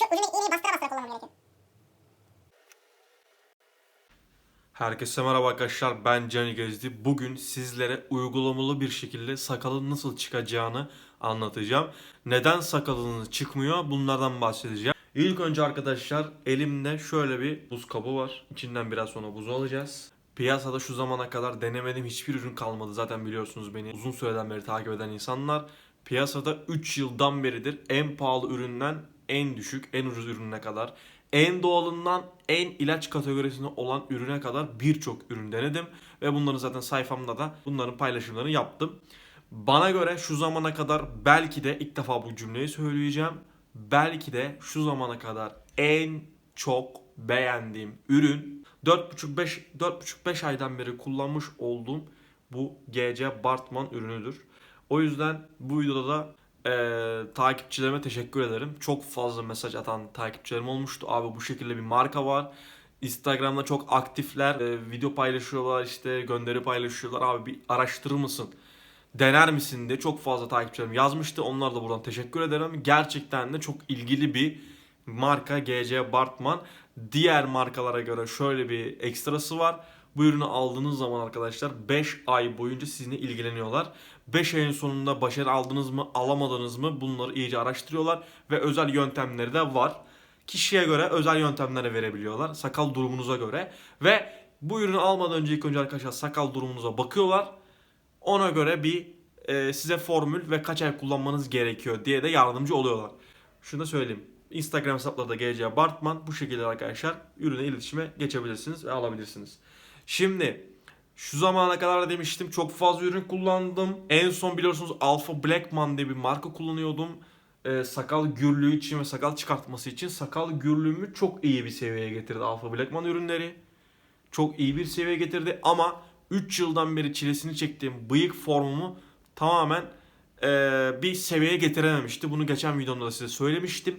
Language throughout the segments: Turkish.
Şu ucunu iğneyi bastıra bastıra kullanmam gerekiyor. Herkese merhaba arkadaşlar ben Cani Gezdi. Bugün sizlere uygulamalı bir şekilde sakalın nasıl çıkacağını anlatacağım. Neden sakalınız çıkmıyor bunlardan bahsedeceğim. İlk önce arkadaşlar elimde şöyle bir buz kabı var. İçinden biraz sonra buzu alacağız. Piyasada şu zamana kadar denemediğim hiçbir ürün kalmadı. Zaten biliyorsunuz beni uzun süreden beri takip eden insanlar. Piyasada 3 yıldan beridir en pahalı üründen en düşük, en ucuz ürüne kadar, en doğalından en ilaç kategorisinde olan ürüne kadar birçok ürün denedim. Ve bunların zaten sayfamda da bunların paylaşımlarını yaptım. Bana göre şu zamana kadar belki de ilk defa bu cümleyi söyleyeceğim. Belki de şu zamana kadar en çok beğendiğim ürün 4,5-5 4,5-5 aydan beri kullanmış olduğum bu GC Bartman ürünüdür. O yüzden bu videoda da eee, takipçilerime teşekkür ederim. Çok fazla mesaj atan takipçilerim olmuştu. Abi bu şekilde bir marka var. Instagram'da çok aktifler. Eee, video paylaşıyorlar işte gönderi paylaşıyorlar. Abi bir araştırır mısın? Dener misin diye çok fazla takipçilerim yazmıştı. Onlar da buradan teşekkür ederim. Gerçekten de çok ilgili bir marka GC Bartman. Diğer markalara göre şöyle bir ekstrası var. Bu ürünü aldığınız zaman arkadaşlar 5 ay boyunca sizinle ilgileniyorlar. 5 ayın sonunda başarı aldınız mı alamadınız mı bunları iyice araştırıyorlar ve özel yöntemleri de var. Kişiye göre özel yöntemlere verebiliyorlar. Sakal durumunuza göre ve bu ürünü almadan önce ilk önce arkadaşlar sakal durumunuza bakıyorlar. Ona göre bir e, size formül ve kaç ay kullanmanız gerekiyor diye de yardımcı oluyorlar. Şunu da söyleyeyim. Instagram hesapları da GC Bartman bu şekilde arkadaşlar ürüne iletişime geçebilirsiniz ve alabilirsiniz. Şimdi şu zamana kadar da demiştim çok fazla ürün kullandım. En son biliyorsunuz Alpha Blackman diye bir marka kullanıyordum. Ee, sakal gürlüğü için ve sakal çıkartması için sakal gürlüğümü çok iyi bir seviyeye getirdi Alpha Blackman ürünleri. Çok iyi bir seviyeye getirdi ama 3 yıldan beri çilesini çektiğim bıyık formumu tamamen eee, bir seviyeye getirememişti. Bunu geçen videomda da size söylemiştim.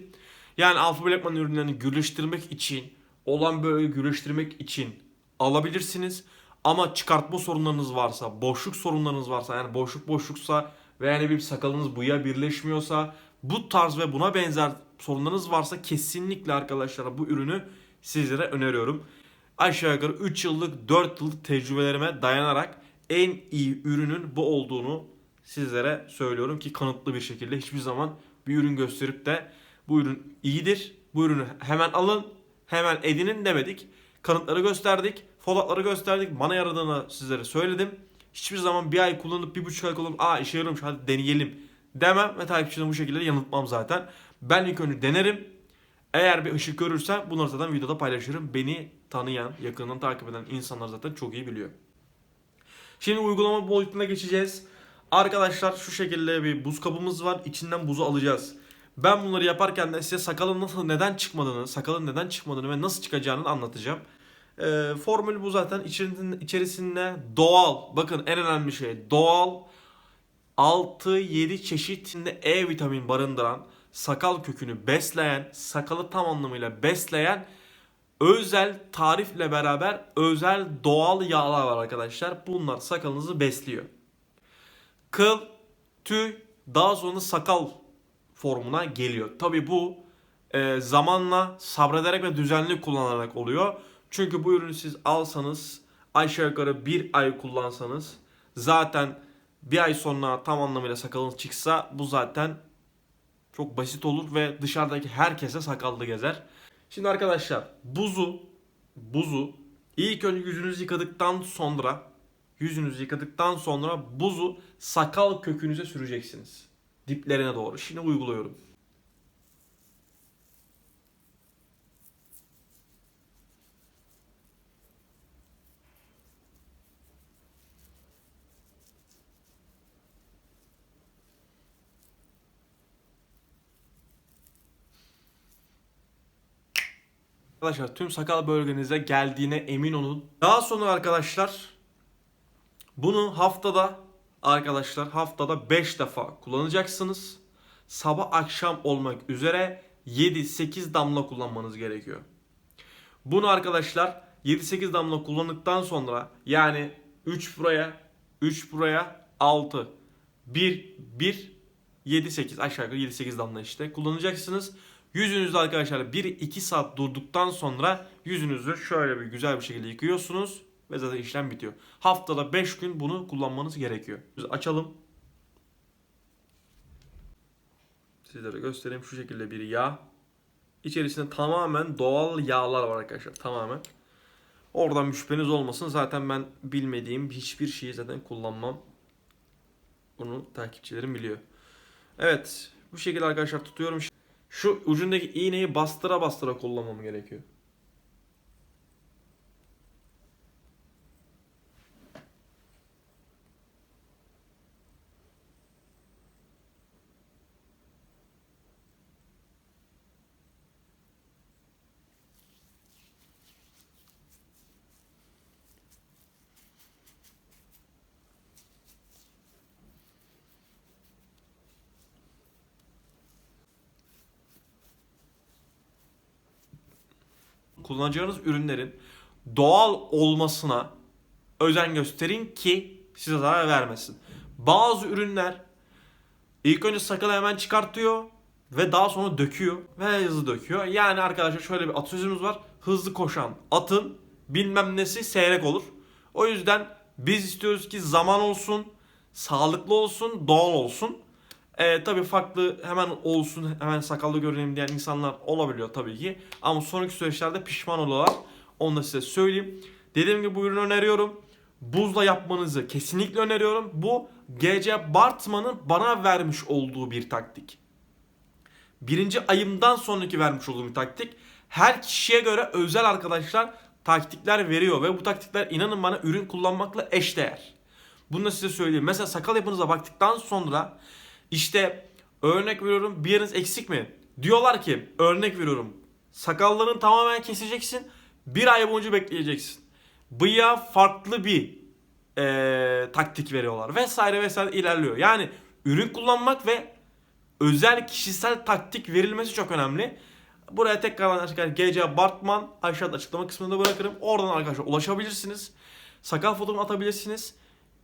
Yani Alpha Blackman ürünlerini gürleştirmek için, olan böyle gürleştirmek için alabilirsiniz. Ama çıkartma sorunlarınız varsa, boşluk sorunlarınız varsa, yani boşluk boşluksa ve yani bir sakalınız bıyığa birleşmiyorsa, bu tarz ve buna benzer sorunlarınız varsa kesinlikle arkadaşlar bu ürünü sizlere öneriyorum. Aşağı yukarı 3 yıllık 4 yıllık tecrübelerime dayanarak en iyi ürünün bu olduğunu sizlere söylüyorum ki kanıtlı bir şekilde hiçbir zaman bir ürün gösterip de bu ürün iyidir, bu ürünü hemen alın, hemen edinin demedik. Kanıtları gösterdik, fotoğrafları gösterdik, bana yaradığını sizlere söyledim. Hiçbir zaman bir ay kullanıp bir buçuk ay kullanıp aa işe yarıyormuş hadi deneyelim demem ve takipçilerimi bu şekilde yanıltmam zaten. Ben ilk önce denerim. Eğer bir ışık görürsem bunları zaten videoda paylaşırım. Beni tanıyan, yakından takip eden insanlar zaten çok iyi biliyor. Şimdi uygulama boyutuna geçeceğiz. Arkadaşlar şu şekilde bir buz kabımız var. İçinden buzu alacağız. Ben bunları yaparken de size sakalın nasıl neden çıkmadığını, sakalın neden çıkmadığını ve nasıl çıkacağını anlatacağım. Ee, formül bu zaten içerisinde, içerisinde doğal, bakın en önemli şey doğal 6-7 çeşitinde E vitamin barındıran, sakal kökünü besleyen, sakalı tam anlamıyla besleyen özel tarifle beraber özel doğal yağlar var arkadaşlar. Bunlar sakalınızı besliyor. Kıl, tüy daha sonra sakal formuna geliyor. Tabi bu e, zamanla sabrederek ve düzenli kullanarak oluyor. Çünkü bu ürünü siz alsanız aşağı yukarı bir ay kullansanız zaten bir ay sonra tam anlamıyla sakalınız çıksa bu zaten çok basit olur ve dışarıdaki herkese sakallı gezer. Şimdi arkadaşlar buzu buzu ilk önce yüzünüzü yıkadıktan sonra yüzünüzü yıkadıktan sonra buzu sakal kökünüze süreceksiniz. Diplerine doğru. Şimdi uyguluyorum. Arkadaşlar tüm sakal bölgenize geldiğine emin olun. Daha sonra arkadaşlar bunu haftada arkadaşlar haftada 5 defa kullanacaksınız. Sabah akşam olmak üzere 7-8 damla kullanmanız gerekiyor. Bunu arkadaşlar 7-8 damla kullandıktan sonra yani 3 buraya 3 buraya 6 1 1 7 8 aşağı yukarı 7 8 damla işte kullanacaksınız. Yüzünüzde arkadaşlar 1-2 saat durduktan sonra yüzünüzü şöyle bir güzel bir şekilde yıkıyorsunuz ve zaten işlem bitiyor. Haftada 5 gün bunu kullanmanız gerekiyor. Biz açalım. Sizlere göstereyim şu şekilde bir yağ. İçerisinde tamamen doğal yağlar var arkadaşlar tamamen. Oradan bir şüpheniz olmasın. Zaten ben bilmediğim hiçbir şeyi zaten kullanmam. Bunu takipçilerim biliyor. Evet. Bu şekilde arkadaşlar tutuyorum. Şu ucundaki iğneyi bastıra bastıra kullanmam gerekiyor. Kullanacağınız ürünlerin doğal olmasına özen gösterin ki size zarar vermesin. Bazı ürünler ilk önce sakalı hemen çıkartıyor ve daha sonra döküyor ve hızlı döküyor. Yani arkadaşlar şöyle bir atasözümüz var. Hızlı koşan atın bilmem nesi seyrek olur. O yüzden biz istiyoruz ki zaman olsun, sağlıklı olsun, doğal olsun. Ee, tabii farklı hemen olsun, hemen sakallı görüneyim diyen insanlar olabiliyor tabii ki. Ama sonraki süreçlerde pişman oluyorlar. Onu da size söyleyeyim. Dediğim gibi bu ürünü öneriyorum. Buzla yapmanızı kesinlikle öneriyorum. Bu GC Bartman'ın bana vermiş olduğu bir taktik. Birinci ayımdan sonraki vermiş olduğum bir taktik. Her kişiye göre özel arkadaşlar taktikler veriyor ve bu taktikler inanın bana ürün kullanmakla eşdeğer. Bunu da size söyleyeyim. Mesela sakal yapınıza baktıktan sonra işte örnek veriyorum bir yeriniz eksik mi? Diyorlar ki örnek veriyorum sakallarını tamamen keseceksin. Bir ay boyunca bekleyeceksin. Bıyığa farklı bir eee, taktik veriyorlar vesaire vesaire ilerliyor. Yani ürün kullanmak ve özel kişisel taktik verilmesi çok önemli. Buraya tekrardan arkadaşlar GC Bartman aşağıda açıklama kısmında bırakırım. Oradan arkadaşlar ulaşabilirsiniz. Sakal fotoğrafı atabilirsiniz.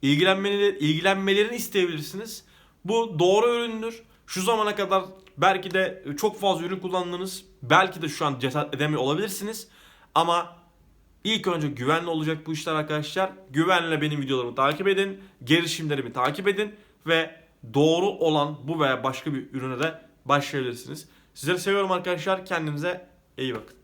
İlgilenmeleri, ilgilenmelerini isteyebilirsiniz. Bu doğru üründür. Şu zamana kadar belki de çok fazla ürün kullandınız. Belki de şu an cesaret edemiyor olabilirsiniz. Ama ilk önce güvenli olacak bu işler arkadaşlar. Güvenle benim videolarımı takip edin. Gelişimlerimi takip edin. Ve doğru olan bu veya başka bir ürüne de başlayabilirsiniz. Sizleri seviyorum arkadaşlar. Kendinize iyi bakın.